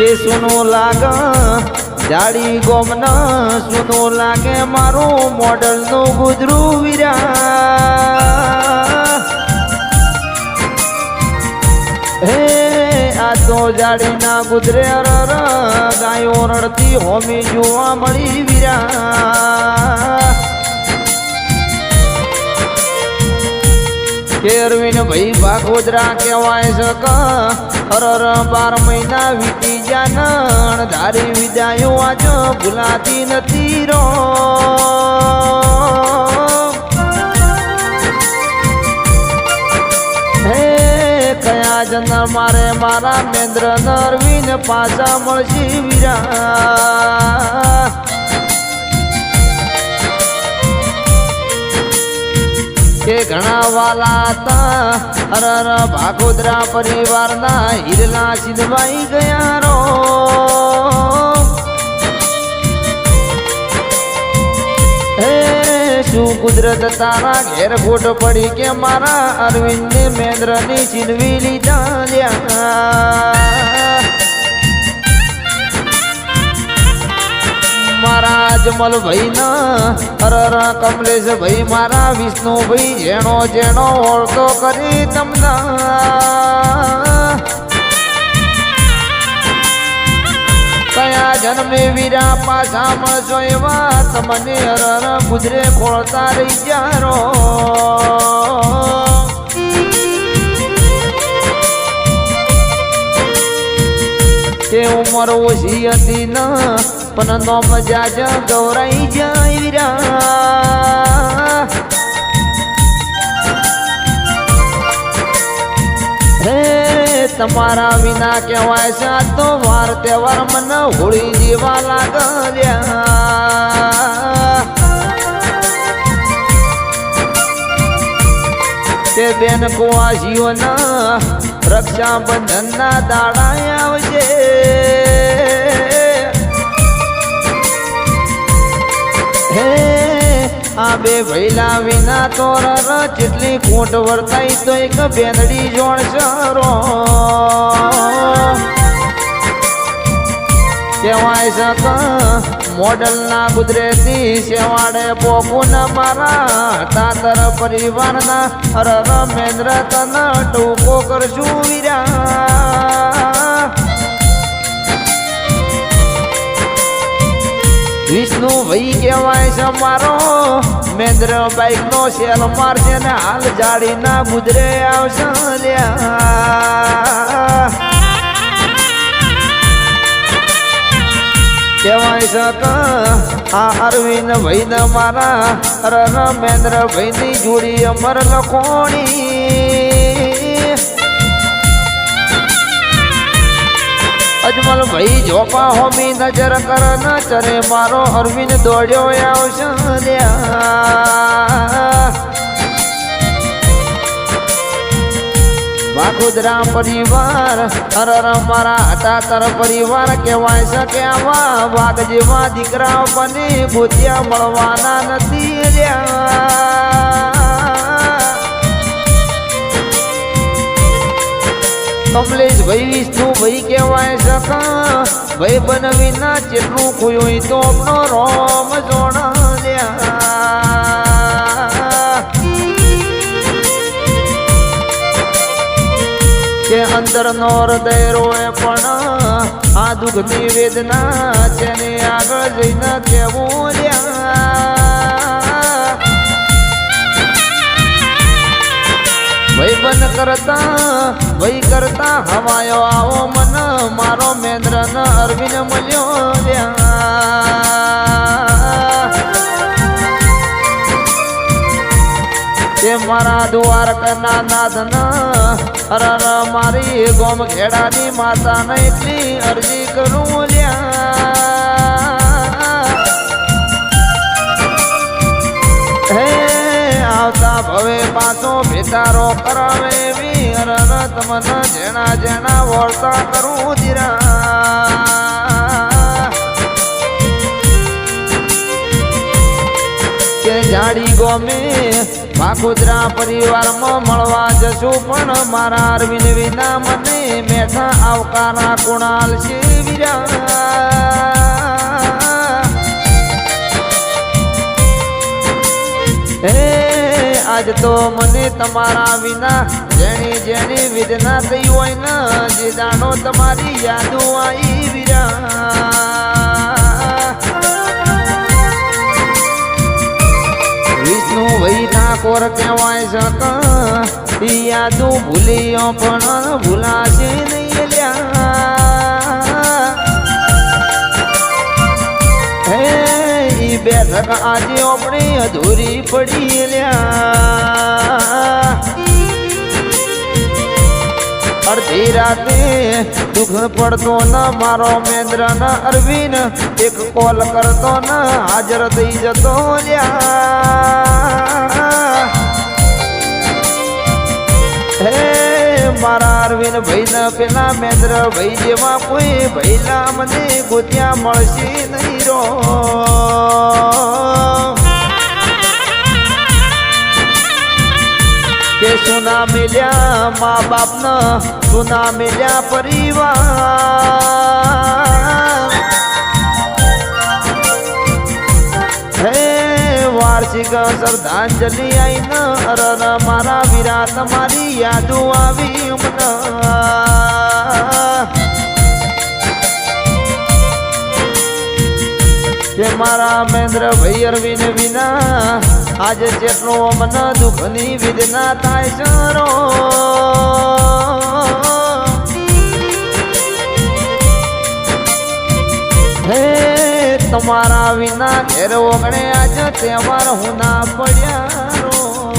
કે સુનો લાગ જાડી ગોમન સુનો લાગે મારું મોડલનું ગુજરું વિરા હે, આ તો જાડી ના ગુજરે અરર, ગાયો રડતી હોમી જોવા મળી વિરા કેરવીન ભાઈ ભાગોદરા કહેવાય છે ક. હરર બાર મહિના વીતી જાનણ ધારી વિદાયો આજ ભૂલાતી નથી રો. કયા જન્મ મારે મારા મેન્દ્ર નરવીન પાછા મળશે વીરા કે ઘણા વાલા હતા અરર ભાગોદરા પરિવારના હિરલા સિદ્ધવાઈ ગયા રો. શું કુદરત તારા ઘેર ખોટ પડી કે મારા અરવિંદ ને મેન્દ્રની ચીનવી લીધા મારા અજમલ ભાઈ ના અરર કમલેશ ભાઈ મારા વિષ્ણુ ભાઈ જેણો જેણો ઓળતો કરી તમને. કયા જન્મે વીરા પાછા મળશો એવા તમને અરર ગુજરે ખોળતા રહી જારો તે ઉંમર ઓછી હતી ન પણ મજા જ ગૌરાઈ જાય વીરા હે, તમારા વિના કહેવાય છે આ તો વાર, તહેવાર મને હોળી જેવા લાગ્યા તે બેન કુવાસીઓના રક્ષાબંધનના દાડા આવશે બે ભૈલા વિના તોર જેટલી ખોટ વર્તાઈ તો એક બેનડી જોણ સરો કહેવાય છે મોડલના ગુજરાતી શેવાડે પોકુન મારા તાતર પરિવારના અરર રમેન્દ્ર તન ટૂંકો કરશું વીરા. વિષ્ણુ ભાઈ કહેવાય છે મારો. મેન્દ્ર બાઈક નો શેલ મારશે ને હાલ જાડી ના ગુજરે આવશે કહેવાય છે કે આ અરવિંદ ભાઈ ને મારા રન મેન્દ્ર ભાઈ ની જોડી અમર લખોણી. અજમલ ભાઈ જોપા હોમી નજર કર ન ચરે, મારો અરવિંદ દોડ્યો આવશે વાઘુદરા પરિવાર અરર મારા હતા, તર પરિવાર કહેવાય છે કે આવા વાઘ જેવા દીકરા બને ભૂતિયા મળવાના નથી રહ્યા કમલેશ ભાઈ વિષ્ણુ ભાઈ કહેવાય સકા ભાઈ બન વિના જેટલું ખોયું તો આપનો રોમ જોણા કે અંદર નો હૃદય રોએ પણ આ દુઃખની વેદના છે ને આગળ જઈને કેવું ભાઈ બન કરતા ભાઈ કરતા હવાયો આવો મન. મારો મેન્દ્ર ન અરવિંદ મળ્યો તે મારા દ્વારકના નાથન અરર મારી ગોમ ખેડાની માતાને એટલી અરજી કરું લ્યા. આવતા ભવે પાછો ભેટારો કરાવે એવી અરર તમને જેણા જેણા વળતા કરું જીરા. કે જાડી ગોમે વાખુદરા પરિવારમાં મળવા જશું પણ મારા અરવિંદ વિના મને મેઠા આવકારા કુણાલ છે વીરા. હે આજ તો મને તમારા વિના જેની જેની વિધના થઈ હોય ને જે દાણો તમારી યાદો આવી વિરા. વિષ્ણુ ભાઈ ઠાકોર કહેવાય છે કે યાદો ભૂલીઓ પણ ભૂલાશે નહીં. બેઠક આજે આપણી અધૂરી પડી અડધી રાતે દુઃખ પડતો ન, મારો મેન્દ્ર ન અરવિંદ એક કોલ કરતો ન, હાજર થઈ જતો લ્યા હે, મારા અરવિંદ ભાઈ ન પેલા મેન્દ્ર ભાઈ જેવા કોઈ ભૈલા મને ગોત્યા મળશે નહીં રો. સુના મિલ્યા મા બાપના સુના મેલ્યા પરિવાર. હે વાર્ષિક શ્રદ્ધાંજલિ આઈને અરર મારા વીરા તમારી યાદો આવી મને કે મારા મહેન્દ્ર ભાઈ અરવિંદ વિના આજે જેટલો મને દુઃખની વિદના થાય સરો હે, તમારા વિના ઘેર ઓગણે આજે તહેવાર હું ના પડ્યા